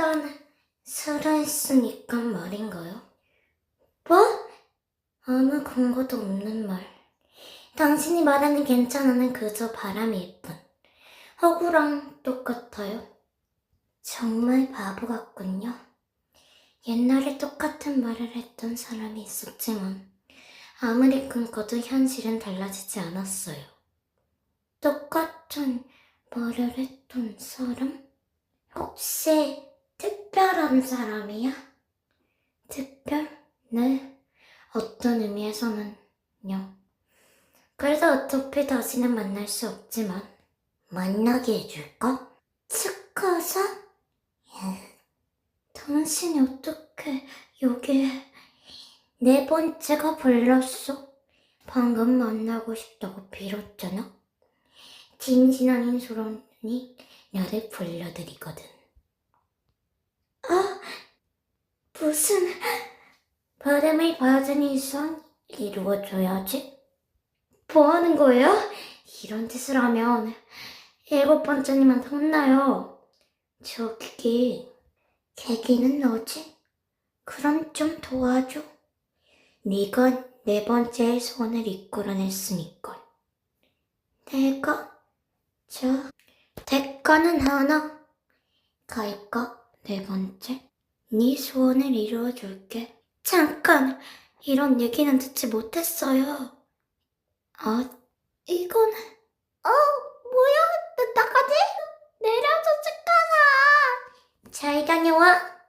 일단 살아있으니까 말인가요? 뭐? 아무 근거도 없는 말. 당신이 말하는 괜찮아는 그저 바람일 뿐. 허구랑 똑같아요. 정말 바보 같군요. 옛날에 똑같은 말을 했던 사람이 있었지만 아무리 끊고도 현실은 달라지지 않았어요. 똑같은 말을 했던 사람? 혹시 특별한 사람이야? 특별? 네. 어떤 의미에서는요. 그래서 어차피 다시는 만날 수 없지만 만나게 해줄까? 축하사? 당신이 어떻게 여기에 네 번째가 불렀어? 방금 만나고 싶다고 빌었잖아? 진진한 인소론이 나를 불러드리거든. 아, 무슨 바람을 받은 이상 이루어줘야지. 뭐 하는 거예요? 이런 짓을 하면 일곱 번째님한테 혼나요. 저기, 계기는 너지? 그럼 좀 도와줘. 네가 네 번째의 소원을 이끌어냈으니까. 내가? 자, 대가는 하나. 갈까? 네 번째. 네 소원을 이루어줄게. 잠깐! 이런 얘기는 듣지 못했어요. 어, 아, 이건... 어, 뭐야? 나까지? 내려줘, 축하사! 잘 다녀와.